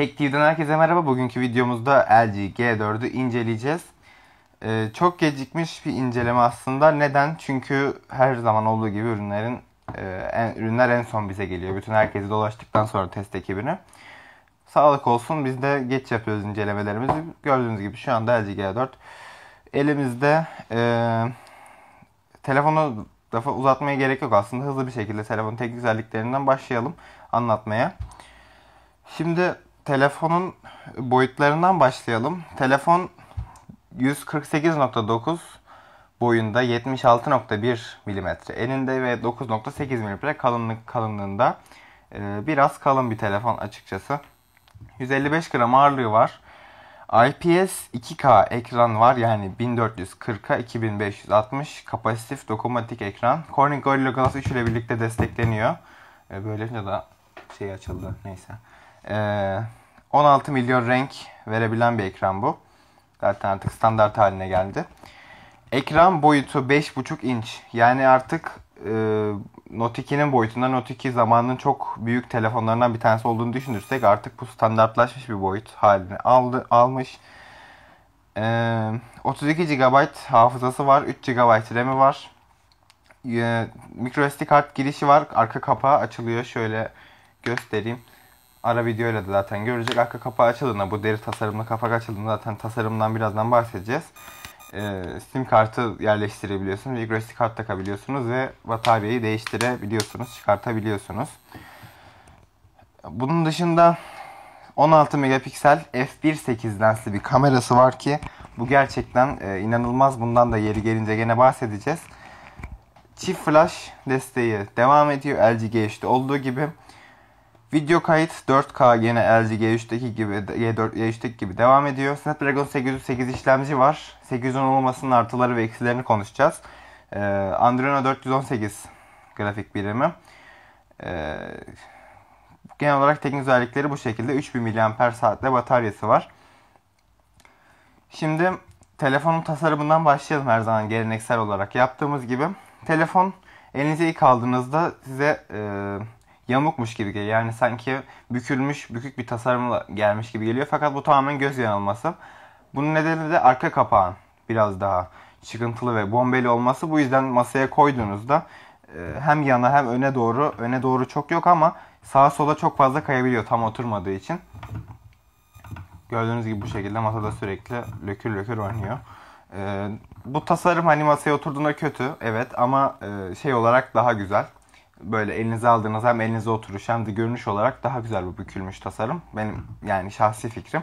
Tek TV'den herkese merhaba. Bugünkü videomuzda LG G4'ü inceleyeceğiz. Ee, çok gecikmiş bir inceleme aslında. Neden? Çünkü her zaman olduğu gibi ürünlerin e, en, ürünler en son bize geliyor. Bütün herkesi dolaştıktan sonra test ekibini. Sağlık olsun biz de geç yapıyoruz incelemelerimizi. Gördüğünüz gibi şu anda LG G4 elimizde. E, telefonu lafa uzatmaya gerek yok aslında. Hızlı bir şekilde telefonun teknik özelliklerinden başlayalım anlatmaya. Şimdi telefonun boyutlarından başlayalım. Telefon 148.9 boyunda 76.1 mm eninde ve 9.8 mm kalınlık kalınlığında ee, biraz kalın bir telefon açıkçası. 155 gram ağırlığı var. IPS 2K ekran var yani 1440'a 2560 kapasitif dokunmatik ekran. Corning Gorilla Glass 3 ile birlikte destekleniyor. Ee, böylece de şey açıldı neyse. Ee, 16 milyon renk verebilen bir ekran bu. Zaten artık standart haline geldi. Ekran boyutu 5.5 inç. Yani artık e, Note 2'nin boyutunda Note 2 zamanının çok büyük telefonlarından bir tanesi olduğunu düşünürsek artık bu standartlaşmış bir boyut haline aldı, almış. E, 32 GB hafızası var. 3 GB RAM'i var. E, microSD kart girişi var. Arka kapağı açılıyor. Şöyle göstereyim. Ara videoyla da zaten görecek. Arka kapağı açıldığında bu deri tasarımlı kapak açıldığında zaten tasarımdan birazdan bahsedeceğiz. Ee, sim kartı yerleştirebiliyorsunuz. microSD kart takabiliyorsunuz ve bataryayı değiştirebiliyorsunuz, çıkartabiliyorsunuz. Bunun dışında 16 megapiksel f1.8 lensli bir kamerası var ki bu gerçekten e, inanılmaz. Bundan da yeri gelince gene bahsedeceğiz. Çift flash desteği devam ediyor LG G3'te olduğu gibi. Video kayıt 4K yine LG G3'teki gibi G4 G3'teki gibi devam ediyor. Snapdragon 808 işlemci var. 810 olmasının artıları ve eksilerini konuşacağız. Ee, Adreno 418 grafik birimi. Ee, genel olarak teknik özellikleri bu şekilde. 3000 mAh bataryası var. Şimdi telefonun tasarımından başlayalım her zaman geleneksel olarak yaptığımız gibi. Telefon elinize ilk aldığınızda size e, yamukmuş gibi geliyor. Yani sanki bükülmüş, bükük bir tasarımla gelmiş gibi geliyor. Fakat bu tamamen göz yanılması. Bunun nedeni de arka kapağın biraz daha çıkıntılı ve bombeli olması. Bu yüzden masaya koyduğunuzda e, hem yana hem öne doğru, öne doğru çok yok ama sağa sola çok fazla kayabiliyor tam oturmadığı için. Gördüğünüz gibi bu şekilde masada sürekli lökür lökür oynuyor. Ee, bu tasarım hani masaya oturduğunda kötü evet ama e, şey olarak daha güzel böyle elinize aldığınız hem elinize oturuş hem de görünüş olarak daha güzel bu bükülmüş tasarım. Benim yani şahsi fikrim.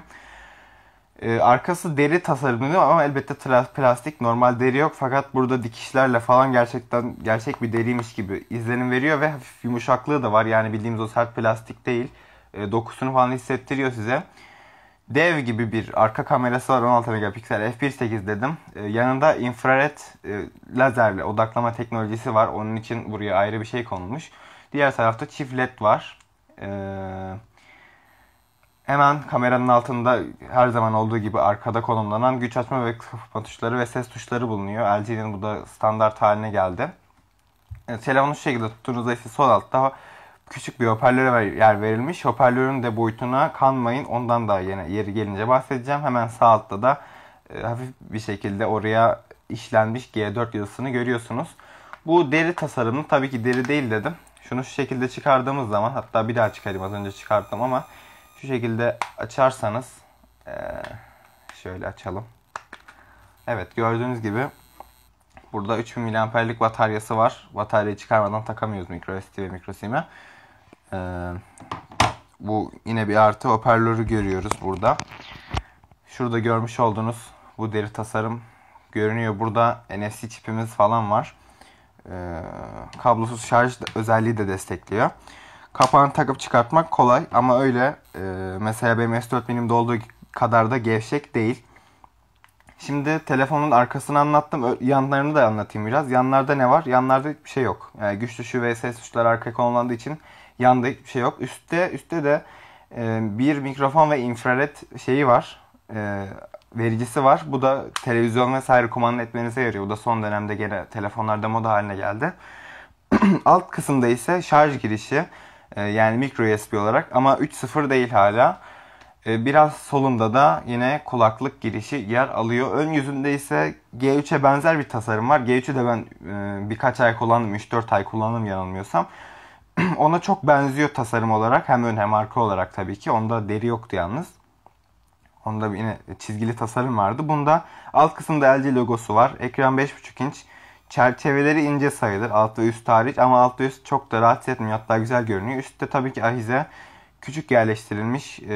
Ee, arkası deri tasarımlı ama elbette plastik normal deri yok fakat burada dikişlerle falan gerçekten gerçek bir deriymiş gibi izlenim veriyor ve hafif yumuşaklığı da var yani bildiğimiz o sert plastik değil e, dokusunu falan hissettiriyor size. Dev gibi bir arka kamerası var 16 megapiksel f1.8 dedim. Ee, yanında infrared e, lazerle odaklama teknolojisi var. Onun için buraya ayrı bir şey konulmuş. Diğer tarafta çift led var. Ee, hemen kameranın altında her zaman olduğu gibi arkada konumlanan güç açma ve kapatma tuşları ve ses tuşları bulunuyor. LG'nin bu da standart haline geldi. E, telefonu şu şekilde tuttuğunuzda ise sol altta küçük bir hoparlöre yer verilmiş. Hoparlörün de boyutuna kanmayın. Ondan da yine yeri gelince bahsedeceğim. Hemen sağ altta da e, hafif bir şekilde oraya işlenmiş G4 yazısını görüyorsunuz. Bu deri tasarımı tabii ki deri değil dedim. Şunu şu şekilde çıkardığımız zaman hatta bir daha çıkarayım az önce çıkarttım ama şu şekilde açarsanız e, şöyle açalım. Evet gördüğünüz gibi burada 3000 mAh'lik bataryası var. Bataryayı çıkarmadan takamıyoruz microSD ve microSIM'e. Ee, bu yine bir artı hoparlörü görüyoruz burada. Şurada görmüş olduğunuz bu deri tasarım görünüyor. Burada NFC çipimiz falan var. Ee, kablosuz şarj özelliği de destekliyor. Kapağını takıp çıkartmak kolay ama öyle e, mesela benim S4 benim olduğu kadar da gevşek değil. Şimdi telefonun arkasını anlattım. Yanlarını da anlatayım biraz. Yanlarda ne var? Yanlarda bir şey yok. Yani güç tuşu ve ses tuşları arkaya konumlandığı için Yanda hiçbir şey yok. Üstte üstte de e, bir mikrofon ve infrared şeyi var. E, vericisi var. Bu da televizyon vesaire kumanda etmenize yarıyor. Bu da son dönemde gene telefonlarda moda haline geldi. Alt kısımda ise şarj girişi. E, yani micro USB olarak ama 3.0 değil hala. E, biraz solunda da yine kulaklık girişi yer alıyor. Ön yüzünde ise G3'e benzer bir tasarım var. G3'ü de ben e, birkaç ay kullandım. 3-4 ay kullandım yanılmıyorsam. Ona çok benziyor tasarım olarak. Hem ön hem arka olarak tabii ki. Onda deri yoktu yalnız. Onda yine çizgili tasarım vardı. Bunda alt kısımda LG logosu var. Ekran 5.5 inç. Çerçeveleri ince sayılır. Alt ve üst hariç ama alt ve üst çok da rahatsız etmiyor. Hatta güzel görünüyor. Üstte tabii ki ahize küçük yerleştirilmiş e,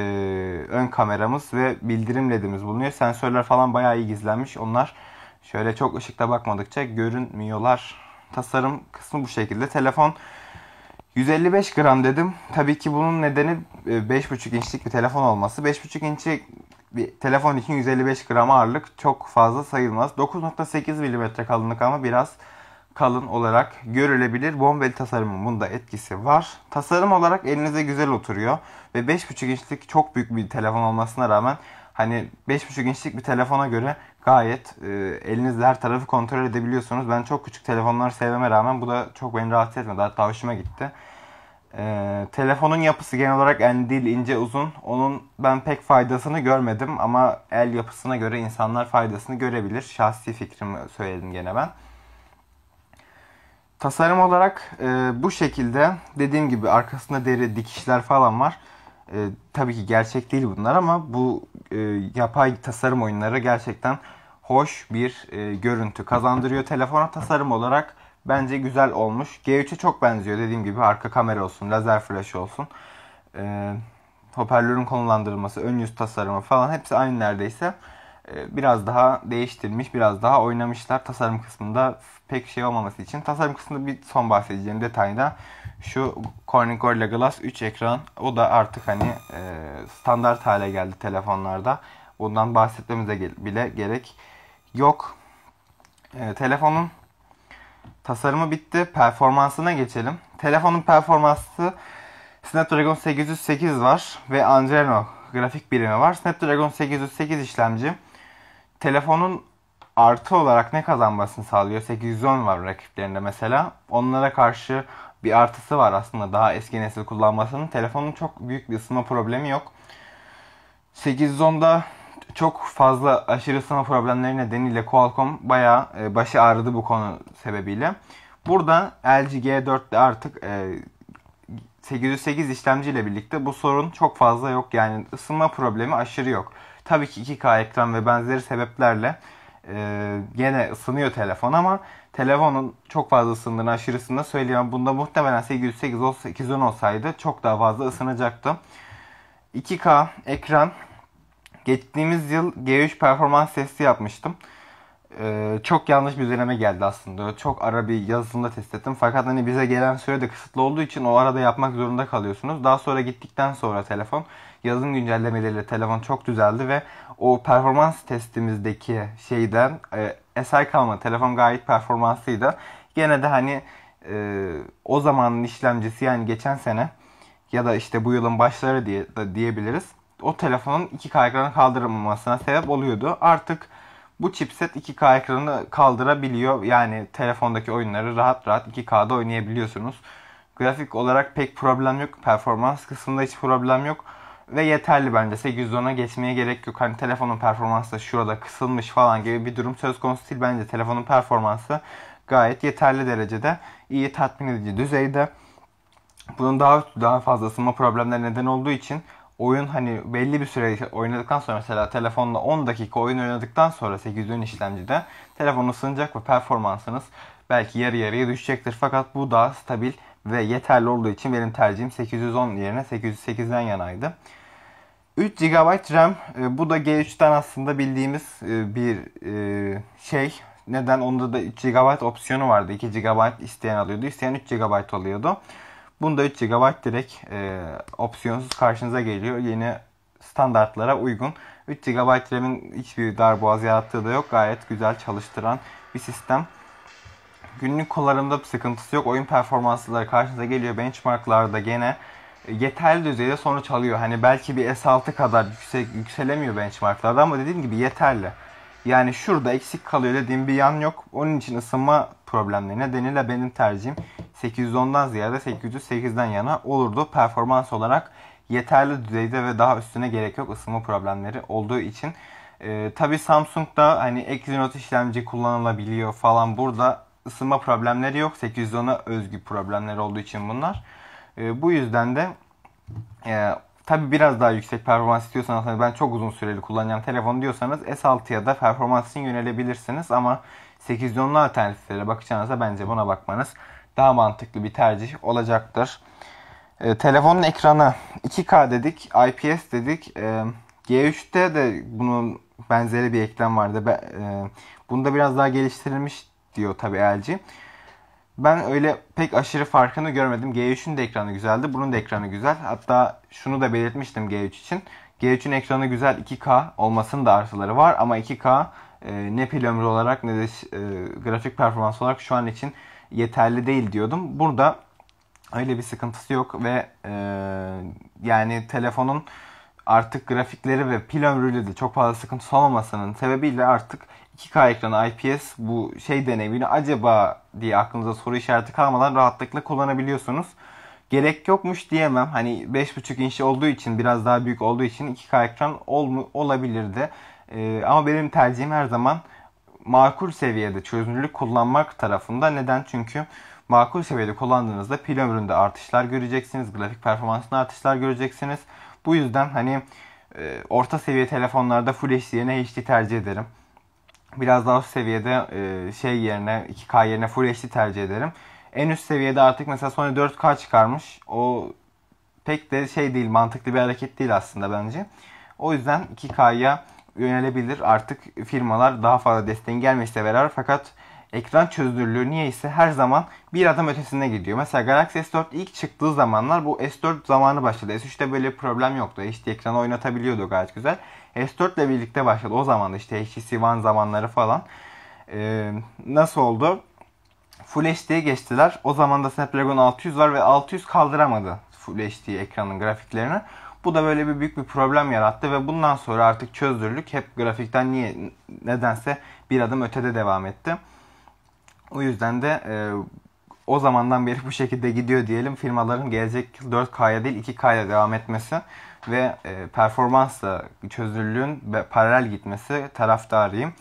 ön kameramız ve bildirim ledimiz bulunuyor. Sensörler falan bayağı iyi gizlenmiş. Onlar şöyle çok ışıkta bakmadıkça görünmüyorlar. Tasarım kısmı bu şekilde. Telefon 155 gram dedim. Tabii ki bunun nedeni 5.5 e, inçlik bir telefon olması. 5.5 inçlik bir telefon için 155 gram ağırlık çok fazla sayılmaz. 9.8 mm kalınlık ama biraz kalın olarak görülebilir. Bombeli tasarımın bunda etkisi var. Tasarım olarak elinize güzel oturuyor. Ve 5.5 inçlik çok büyük bir telefon olmasına rağmen hani 5.5 inçlik bir telefona göre gayet e, elinizle her tarafı kontrol edebiliyorsunuz. Ben çok küçük telefonları sevmeme rağmen bu da çok beni rahatsız etmedi. Hatta hoşuma gitti. E, telefonun yapısı genel olarak en değil ince uzun. Onun ben pek faydasını görmedim ama el yapısına göre insanlar faydasını görebilir. Şahsi fikrimi söyledim gene ben. Tasarım olarak e, bu şekilde dediğim gibi arkasında deri dikişler falan var. E, tabii ki gerçek değil bunlar ama bu e, yapay tasarım oyunları gerçekten hoş bir e, görüntü kazandırıyor. Telefona tasarım olarak bence güzel olmuş. G3'e çok benziyor dediğim gibi arka kamera olsun, lazer flash olsun. E, hoparlörün konumlandırılması, ön yüz tasarımı falan hepsi aynı neredeyse. E, biraz daha değiştirilmiş, biraz daha oynamışlar tasarım kısmında pek şey olmaması için. Tasarım kısmında bir son bahsedeceğim detayda şu Corning Gorilla Glass 3 ekran. O da artık hani e, standart hale geldi telefonlarda. Bundan bahsetmemize bile gerek yok. E, telefonun tasarımı bitti. Performansına geçelim. Telefonun performansı Snapdragon 808 var ve Adreno grafik birimi var. Snapdragon 808 işlemci. Telefonun artı olarak ne kazanmasını sağlıyor? 810 var rakiplerinde mesela. Onlara karşı bir artısı var aslında daha eski nesil kullanmasının. Telefonun çok büyük bir ısınma problemi yok. 810'da çok fazla aşırı ısınma problemleri nedeniyle Qualcomm bayağı e, başı ağrıdı bu konu sebebiyle. Burada LG G4'te artık 808 e, işlemci ile birlikte bu sorun çok fazla yok. Yani ısınma problemi aşırı yok. Tabii ki 2K ekran ve benzeri sebeplerle e, gene ısınıyor telefon ama telefonun çok fazla ısındığını aşırısını söyleyemem. Bunda muhtemelen 808 olsa 810 olsaydı çok daha fazla ısınacaktı. 2K ekran geçtiğimiz yıl G3 performans testi yapmıştım. Ee, çok yanlış bir deneme geldi aslında. Çok ara bir yazılımda test ettim. Fakat hani bize gelen süre de kısıtlı olduğu için o arada yapmak zorunda kalıyorsunuz. Daha sonra gittikten sonra telefon yazılım güncellemeleriyle telefon çok düzeldi ve o performans testimizdeki şeyden e, eser kalmadı. Telefon gayet performanslıydı. Gene de hani e, o zamanın işlemcisi yani geçen sene ya da işte bu yılın başları diye da diyebiliriz. O telefonun 2K ekranı sebep oluyordu. Artık bu chipset 2K ekranı kaldırabiliyor. Yani telefondaki oyunları rahat rahat 2K'da oynayabiliyorsunuz. Grafik olarak pek problem yok. Performans kısmında hiç problem yok. Ve yeterli bence. 810'a geçmeye gerek yok. Hani telefonun performansı da şurada kısılmış falan gibi bir durum söz konusu değil. Bence telefonun performansı gayet yeterli derecede. iyi tatmin edici düzeyde. Bunun daha daha fazla ısınma problemleri neden olduğu için oyun hani belli bir süre oynadıktan sonra mesela telefonda 10 dakika oyun oynadıktan sonra 810 işlemcide telefon ısınacak ve performansınız belki yarı yarıya düşecektir. Fakat bu daha stabil ve yeterli olduğu için benim tercihim 810 yerine 808'den yanaydı. 3 GB RAM e, bu da G3'ten aslında bildiğimiz e, bir e, şey. Neden? Onda da 3 GB opsiyonu vardı. 2 GB isteyen alıyordu. İsteyen 3 GB oluyordu. Bunda 3 GB direkt opsiyonsuz karşınıza geliyor. Yeni standartlara uygun. 3 GB RAM'in hiçbir darboğaz yarattığı da yok. Gayet güzel çalıştıran bir sistem. Günlük kullanımda bir sıkıntısı yok. Oyun performansları karşınıza geliyor. Benchmarklarda gene yeterli düzeyde sonuç alıyor. Hani belki bir S6 kadar yüksek yükselemiyor benchmarklarda ama dediğim gibi yeterli. Yani şurada eksik kalıyor dediğim bir yan yok. Onun için ısınma problemleri nedeniyle benim tercihim 810'dan ziyade 808'den yana olurdu. Performans olarak yeterli düzeyde ve daha üstüne gerek yok ısınma problemleri olduğu için. Ee, Tabi Samsung'da hani Exynos işlemci kullanılabiliyor falan. Burada ısınma problemleri yok. 810'a özgü problemler olduğu için bunlar. Ee, bu yüzden de e, tabi biraz daha yüksek performans istiyorsanız hani ben çok uzun süreli kullanacağım telefon diyorsanız S6'ya da performans yönelebilirsiniz ama 810'lu alternatiflere bakacağınızda bence buna bakmanız daha mantıklı bir tercih olacaktır. E, telefonun ekranı 2K dedik, IPS dedik. E, G3'te de bunun benzeri bir ekran vardı. Be, e, bunda biraz daha geliştirilmiş diyor tabi LG. Ben öyle pek aşırı farkını görmedim. G3'ün de ekranı güzeldi. Bunun da ekranı güzel. Hatta şunu da belirtmiştim G3 için. G3'ün ekranı güzel 2K olmasının da artıları var ama 2K e, ne pil ömrü olarak ne de e, grafik performans olarak şu an için yeterli değil diyordum. Burada öyle bir sıkıntısı yok ve e, yani telefonun artık grafikleri ve pil ömrüyle de çok fazla sıkıntı olmamasının sebebiyle artık 2K ekranı IPS bu şey deneyimini acaba diye aklınıza soru işareti kalmadan rahatlıkla kullanabiliyorsunuz. Gerek yokmuş diyemem. Hani 5.5 inç olduğu için biraz daha büyük olduğu için 2K ekran ol, olabilirdi. Ee, ama benim tercihim her zaman makul seviyede çözünürlük kullanmak tarafında. Neden? Çünkü makul seviyede kullandığınızda pil ömründe artışlar göreceksiniz. Grafik performansında artışlar göreceksiniz. Bu yüzden hani e, orta seviye telefonlarda Full HD yerine HD tercih ederim. Biraz daha üst seviyede e, şey yerine 2K yerine Full HD tercih ederim. En üst seviyede artık mesela Sony 4K çıkarmış. O pek de şey değil mantıklı bir hareket değil aslında bence. O yüzden 2K'ya yönelebilir. Artık firmalar daha fazla desteğin gelmesiyle beraber fakat ekran çözünürlüğü niyeyse her zaman bir adım ötesine gidiyor. Mesela Galaxy S4 ilk çıktığı zamanlar bu S4 zamanı başladı. S3'te böyle bir problem yoktu. HD ekranı oynatabiliyordu gayet güzel. S4 ile birlikte başladı. O zaman işte HTC One zamanları falan. Ee, nasıl oldu? Full HD'ye geçtiler. O zaman da Snapdragon 600 var ve 600 kaldıramadı Full HD ekranın grafiklerini. Bu da böyle bir büyük bir problem yarattı ve bundan sonra artık çözünürlük hep grafikten niye nedense bir adım ötede devam etti. O yüzden de e, o zamandan beri bu şekilde gidiyor diyelim. Firmaların gelecek yıl 4K'ya değil 2K'ya devam etmesi ve e, performansla çözünürlüğün paralel gitmesi taraftarıyım.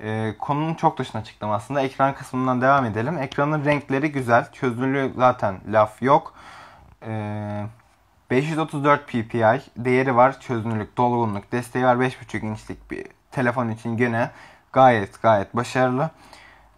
E, konunun çok dışına çıktım aslında. Ekran kısmından devam edelim. Ekranın renkleri güzel. Çözünürlüğü zaten laf yok. E, 534 ppi değeri var. Çözünürlük, dolgunluk desteği var. 5.5 inçlik bir telefon için gene gayet gayet başarılı.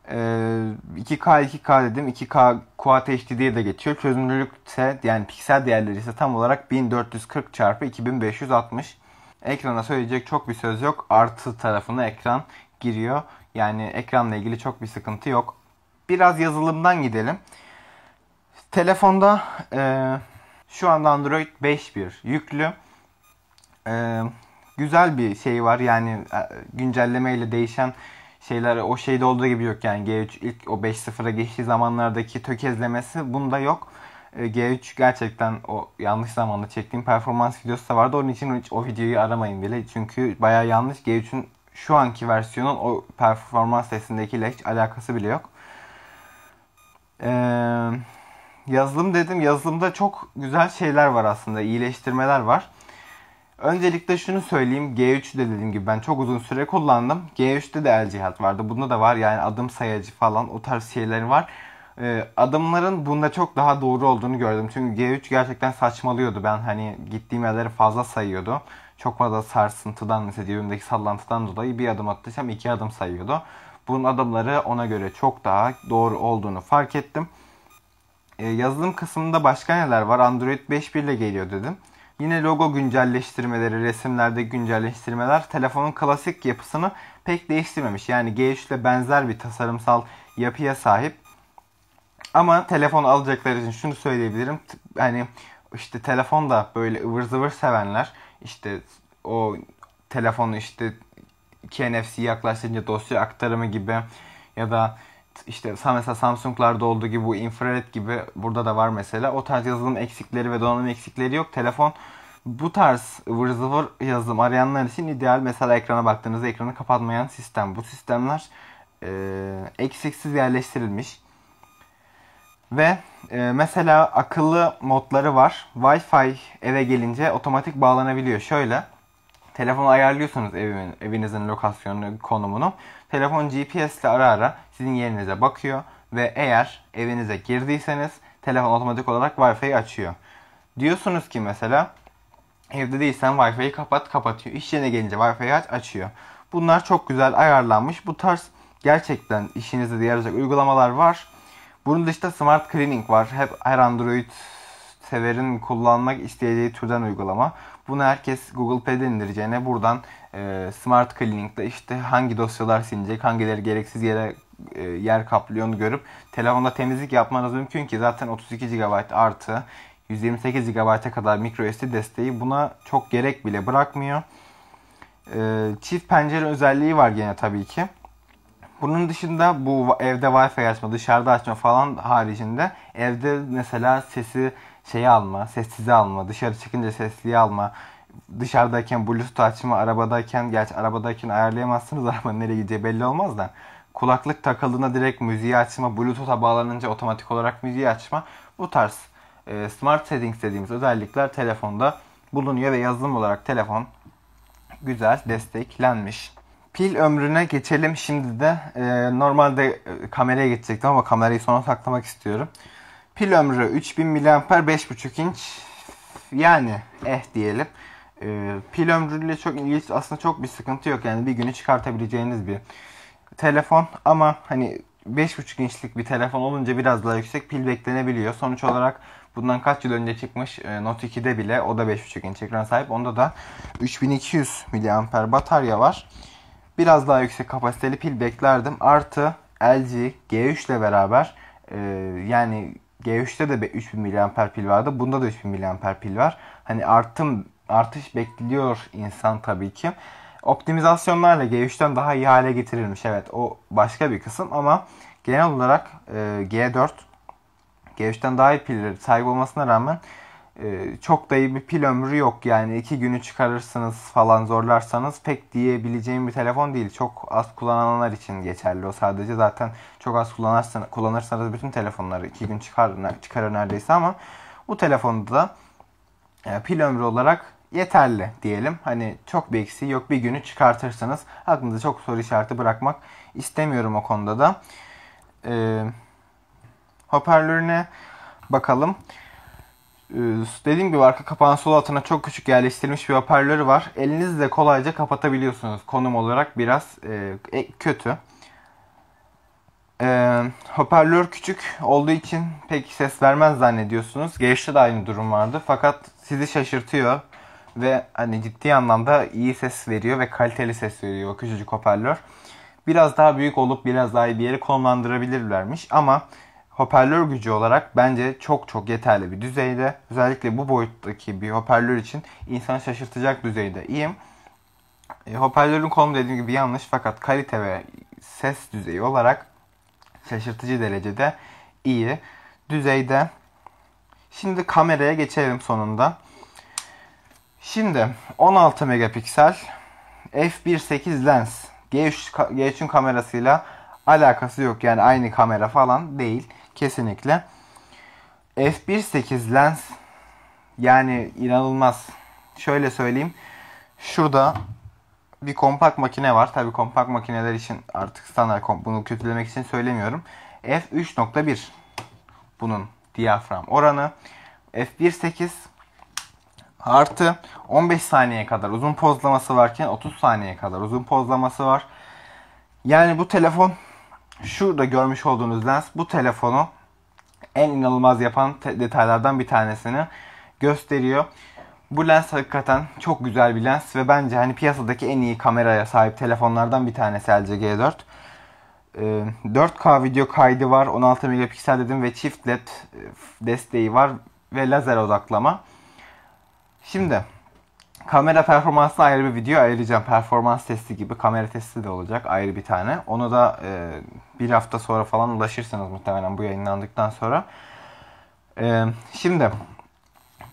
2K 2K dedim. 2K Quad HD diye de geçiyor. Çözünürlük ise yani piksel değerleri ise tam olarak 1440 x 2560. Ekrana söyleyecek çok bir söz yok. Artı tarafına ekran giriyor. Yani ekranla ilgili çok bir sıkıntı yok. Biraz yazılımdan gidelim. Telefonda e, şu anda Android 5.1 yüklü. E, güzel bir şey var. Yani e, güncelleme ile değişen şeyler o şeyde olduğu gibi yok yani G3 ilk o 5.0'a geçtiği zamanlardaki tökezlemesi bunda yok. E, G3 gerçekten o yanlış zamanda çektiğim performans videosu da vardı. Onun için hiç o videoyu aramayın bile. Çünkü baya yanlış. G3'ün şu anki versiyonun o performans testinindekiyle hiç alakası bile yok. Ee, yazılım dedim. Yazılımda çok güzel şeyler var aslında. iyileştirmeler var. Öncelikle şunu söyleyeyim. G3'de dediğim gibi ben çok uzun süre kullandım. G3'te de el cihat vardı. Bunda da var. Yani adım sayacı falan o tarz şeyleri var. Ee, adımların bunda çok daha doğru olduğunu gördüm. Çünkü G3 gerçekten saçmalıyordu. Ben hani gittiğim yerleri fazla sayıyordu. Çok fazla sarsıntıdan mesela cebimdeki sallantıdan dolayı bir adım attıysam iki adım sayıyordu. Bunun adımları ona göre çok daha doğru olduğunu fark ettim. Ee, yazılım kısmında başka neler var? Android 5.1 ile geliyor dedim. Yine logo güncelleştirmeleri, resimlerde güncelleştirmeler telefonun klasik yapısını pek değiştirmemiş. Yani G3 ile benzer bir tasarımsal yapıya sahip. Ama telefon alacaklar için şunu söyleyebilirim. Hani işte telefon da böyle ıvır zıvır sevenler işte o telefonu işte 2 NFC yaklaştırınca dosya aktarımı gibi ya da işte mesela Samsung'larda olduğu gibi bu infrared gibi burada da var mesela. O tarz yazılım eksikleri ve donanım eksikleri yok. Telefon bu tarz ıvır zıvır yazılım arayanlar için ideal. Mesela ekrana baktığınızda ekranı kapatmayan sistem. Bu sistemler e, eksiksiz yerleştirilmiş. Ve e, mesela akıllı modları var. Wi-Fi eve gelince otomatik bağlanabiliyor. Şöyle telefonu ayarlıyorsunuz evin, evinizin lokasyonunu, konumunu. Telefon GPS ile ara ara sizin yerinize bakıyor ve eğer evinize girdiyseniz telefon otomatik olarak Wi-Fi'yi açıyor. Diyorsunuz ki mesela evde değilsen Wi-Fi'yi kapat kapatıyor. İş yerine gelince Wi-Fi'yi aç açıyor. Bunlar çok güzel ayarlanmış. Bu tarz gerçekten işinize de yarayacak uygulamalar var. Bunun dışında Smart Cleaning var. Hep her Android severin kullanmak isteyeceği türden uygulama. Bunu herkes Google Play'den indireceğine buradan e, Smart Cleaning'de işte hangi dosyalar silinecek, hangileri gereksiz yere e, yer kaplıyor onu görüp telefonda temizlik yapmanız mümkün ki zaten 32 GB artı 128 GB'a kadar microSD desteği buna çok gerek bile bırakmıyor. E, çift pencere özelliği var gene tabii ki. Bunun dışında bu evde Wi-Fi açma, dışarıda açma falan haricinde evde mesela sesi şeyi alma, sessize alma, dışarı çıkınca sesliye alma, dışarıdayken bluetooth açma, arabadayken, gerçi arabadayken ayarlayamazsınız arabanın nereye gideceği belli olmaz da kulaklık takıldığında direkt müziği açma, bluetooth'a bağlanınca otomatik olarak müziği açma bu tarz e, smart settings dediğimiz özellikler telefonda bulunuyor ve yazılım olarak telefon güzel desteklenmiş. Pil ömrüne geçelim şimdi de. E, normalde e, kameraya geçecektim ama kamerayı sona saklamak istiyorum. Pil ömrü 3000 mAh 5.5 inç. Yani eh diyelim. E, pil ömrüyle çok ilginç aslında çok bir sıkıntı yok. Yani bir günü çıkartabileceğiniz bir telefon ama hani 5.5 inçlik bir telefon olunca biraz daha yüksek pil beklenebiliyor. Sonuç olarak bundan kaç yıl önce çıkmış e, Note 2'de bile o da 5.5 inç ekran sahip. Onda da 3200 mAh batarya var biraz daha yüksek kapasiteli pil beklerdim. Artı LG G3 ile beraber e, yani G3'te de 3000 mAh pil vardı. Bunda da 3000 mAh pil var. Hani artım artış bekliyor insan tabii ki. Optimizasyonlarla G3'ten daha iyi hale getirilmiş. Evet o başka bir kısım ama genel olarak e, G4 G3'ten daha iyi pilleri sahip olmasına rağmen çok da iyi bir pil ömrü yok. Yani iki günü çıkarırsınız falan zorlarsanız pek diyebileceğim bir telefon değil. Çok az kullananlar için geçerli o sadece. Zaten çok az kullanırsanız, kullanırsanız bütün telefonları iki gün çıkar, çıkarır neredeyse ama bu telefonda da e, pil ömrü olarak yeterli diyelim. Hani çok bir eksiği yok. Bir günü çıkartırsınız. Aklınızda çok soru işareti bırakmak istemiyorum o konuda da. Ee, hoparlörüne bakalım. Ee, dediğim gibi arka kapağın sol altına çok küçük yerleştirilmiş bir hoparlörü var. Elinizle kolayca kapatabiliyorsunuz. Konum olarak biraz e, e, kötü. E, hoparlör küçük olduğu için pek ses vermez zannediyorsunuz. Geçti de aynı durum vardı. Fakat sizi şaşırtıyor. Ve hani ciddi anlamda iyi ses veriyor ve kaliteli ses veriyor o küçücük hoparlör. Biraz daha büyük olup biraz daha iyi bir yere konumlandırabilirlermiş. Ama hoparlör gücü olarak bence çok çok yeterli bir düzeyde. Özellikle bu boyuttaki bir hoparlör için insan şaşırtacak düzeyde iyiyim. E, hoparlörün konumu dediğim gibi yanlış fakat kalite ve ses düzeyi olarak şaşırtıcı derecede iyi düzeyde. Şimdi kameraya geçelim sonunda. Şimdi 16 megapiksel f1.8 lens G3, G3'ün kamerasıyla alakası yok. Yani aynı kamera falan değil. Kesinlikle. F1.8 lens yani inanılmaz. Şöyle söyleyeyim. Şurada bir kompakt makine var. Tabi kompakt makineler için artık standart bunu kötülemek için söylemiyorum. F3.1 bunun diyafram oranı. F1.8 artı 15 saniye kadar uzun pozlaması varken 30 saniye kadar uzun pozlaması var. Yani bu telefon şurada görmüş olduğunuz lens bu telefonu en inanılmaz yapan detaylardan bir tanesini gösteriyor. Bu lens hakikaten çok güzel bir lens ve bence hani piyasadaki en iyi kameraya sahip telefonlardan bir tanesi LG G4. 4K video kaydı var, 16 megapiksel dedim ve çift led e, desteği var ve lazer odaklama. Şimdi Kamera performansına ayrı bir video ayıracağım. Performans testi gibi kamera testi de olacak ayrı bir tane. Onu da e, bir hafta sonra falan ulaşırsınız muhtemelen bu yayınlandıktan sonra. E, şimdi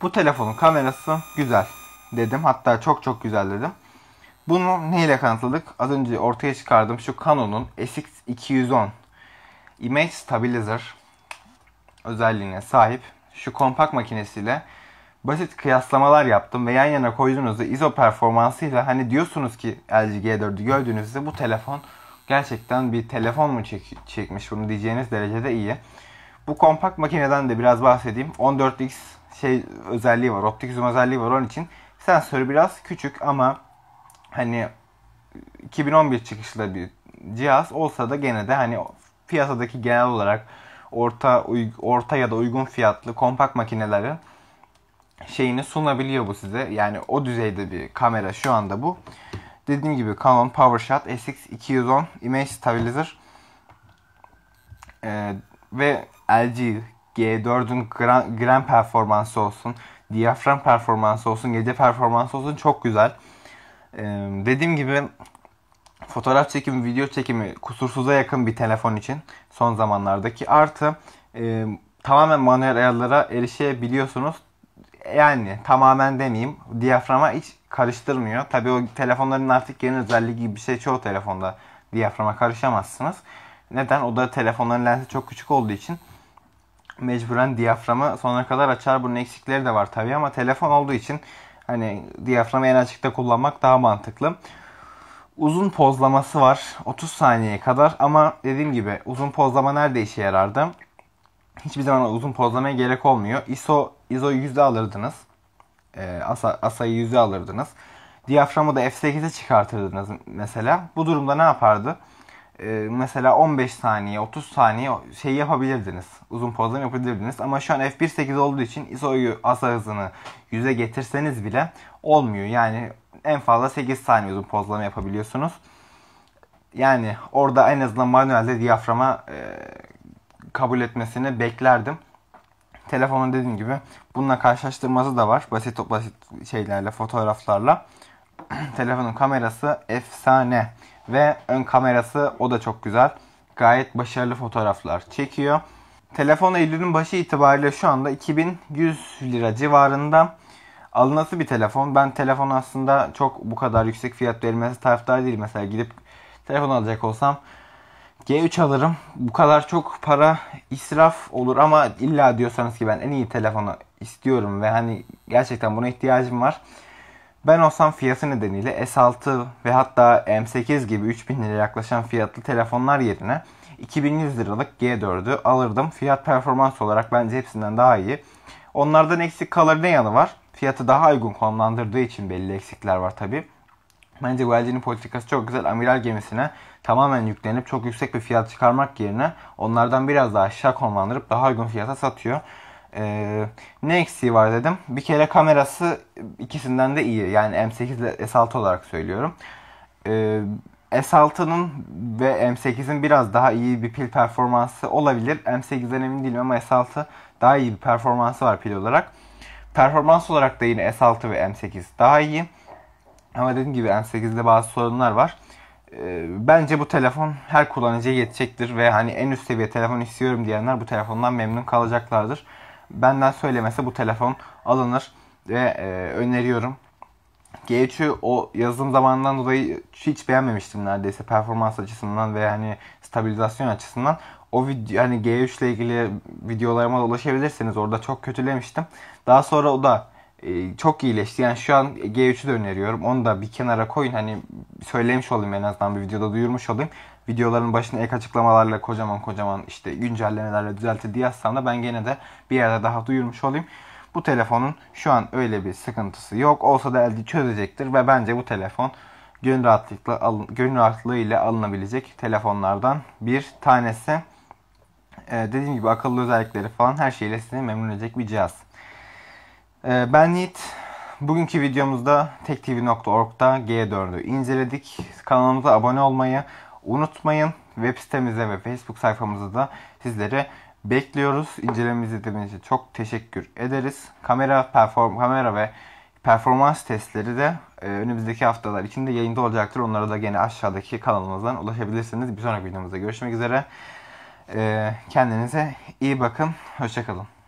bu telefonun kamerası güzel dedim. Hatta çok çok güzel dedim. Bunu neyle kanıtladık? Az önce ortaya çıkardım şu Canon'un SX210 Image Stabilizer özelliğine sahip şu kompakt makinesiyle basit kıyaslamalar yaptım ve yan yana koyduğunuzda ISO performansıyla hani diyorsunuz ki LG G4'ü gördüğünüzde bu telefon gerçekten bir telefon mu çek çekmiş bunu diyeceğiniz derecede iyi. Bu kompakt makineden de biraz bahsedeyim. 14x şey özelliği var, optik zoom özelliği var onun için. Sensörü biraz küçük ama hani 2011 çıkışlı bir cihaz olsa da gene de hani piyasadaki genel olarak orta orta ya da uygun fiyatlı kompakt makineleri şeyini sunabiliyor bu size. Yani o düzeyde bir kamera şu anda bu. Dediğim gibi Canon PowerShot SX210 Image Stabilizer ee, ve LG G4'ün gran, gran performansı olsun, diyafram performansı olsun, gece performansı olsun çok güzel. Ee, dediğim gibi fotoğraf çekimi, video çekimi kusursuza yakın bir telefon için son zamanlardaki artı e, tamamen manuel ayarlara erişebiliyorsunuz. Yani tamamen demeyeyim diyaframa hiç karıştırmıyor. Tabi o telefonların artık yeni özelliği gibi bir şey çoğu telefonda diyaframa karışamazsınız. Neden? O da telefonların lensi çok küçük olduğu için mecburen diyaframı sonuna kadar açar. Bunun eksikleri de var tabi ama telefon olduğu için hani diyaframı en açıkta kullanmak daha mantıklı. Uzun pozlaması var 30 saniye kadar ama dediğim gibi uzun pozlama nerede işe yarardı? Hiçbir zaman uzun pozlamaya gerek olmuyor. ISO ISO yüzde alırdınız. E, asa, ASA'yı yüzde alırdınız. Diyaframı da F8'e çıkartırdınız mesela. Bu durumda ne yapardı? E, mesela 15 saniye, 30 saniye şey yapabilirdiniz. Uzun pozlama yapabilirdiniz. Ama şu an F1.8 olduğu için ISO'yu ASA hızını 100'e getirseniz bile olmuyor. Yani en fazla 8 saniye uzun pozlama yapabiliyorsunuz. Yani orada en azından manuelde diyaframa e, kabul etmesini beklerdim. Telefonun dediğim gibi bununla karşılaştırması da var. Basit basit şeylerle, fotoğraflarla. Telefonun kamerası efsane ve ön kamerası o da çok güzel. Gayet başarılı fotoğraflar çekiyor. Telefon Eylül'ün başı itibariyle şu anda 2100 lira civarında alınası bir telefon. Ben telefon aslında çok bu kadar yüksek fiyat verilmesi taraftar değil. Mesela gidip telefon alacak olsam G3 alırım. Bu kadar çok para israf olur ama illa diyorsanız ki ben en iyi telefonu istiyorum ve hani gerçekten buna ihtiyacım var. Ben olsam fiyatı nedeniyle S6 ve hatta M8 gibi 3000 lira yaklaşan fiyatlı telefonlar yerine 2100 liralık G4'ü alırdım. Fiyat performans olarak bence hepsinden daha iyi. Onlardan eksik kalır ne yanı var? Fiyatı daha uygun konumlandırdığı için belli eksikler var tabi. Bence bu LG'nin politikası çok güzel. Amiral gemisine tamamen yüklenip çok yüksek bir fiyat çıkarmak yerine onlardan biraz daha aşağı konumlandırıp daha uygun fiyata satıyor. Ee, ne eksiği var dedim. Bir kere kamerası ikisinden de iyi. Yani M8 ile S6 olarak söylüyorum. Ee, S6'nın ve M8'in biraz daha iyi bir pil performansı olabilir. M8'den emin değilim ama S6 daha iyi bir performansı var pil olarak. Performans olarak da yine S6 ve M8 daha iyi. Ama dediğim gibi M8'de bazı sorunlar var. Ee, bence bu telefon her kullanıcıya yetecektir ve hani en üst seviye telefon istiyorum diyenler bu telefondan memnun kalacaklardır. Benden söylemese bu telefon alınır ve e, öneriyorum. G3'ü o yazılım zamanından dolayı hiç beğenmemiştim neredeyse performans açısından ve hani stabilizasyon açısından. O video hani G3 ile ilgili videolarıma da ulaşabilirsiniz. Orada çok kötülemiştim. Daha sonra o da çok iyileşti. Yani şu an G3'ü de öneriyorum. Onu da bir kenara koyun. Hani söylemiş olayım en azından bir videoda duyurmuş olayım. Videoların başına ek açıklamalarla kocaman kocaman işte güncellemelerle düzeltti diye yazsam da ben gene de bir yerde daha duyurmuş olayım. Bu telefonun şu an öyle bir sıkıntısı yok. Olsa da elde çözecektir ve bence bu telefon gönül rahatlıkla alın, gönül rahatlığı ile alınabilecek telefonlardan bir tanesi. Ee, dediğim gibi akıllı özellikleri falan her şeyle sizi memnun edecek bir cihaz. Ee, ben Yiğit. Bugünkü videomuzda tektv.org'da G4'ü inceledik. Kanalımıza abone olmayı unutmayın. Web sitemize ve Facebook sayfamızda da sizleri bekliyoruz. İncelememizi izlediğiniz için çok teşekkür ederiz. Kamera perform kamera ve performans testleri de e, önümüzdeki haftalar içinde yayında olacaktır. Onlara da gene aşağıdaki kanalımızdan ulaşabilirsiniz. Bir sonraki videomuzda görüşmek üzere. E, kendinize iyi bakın. Hoşçakalın.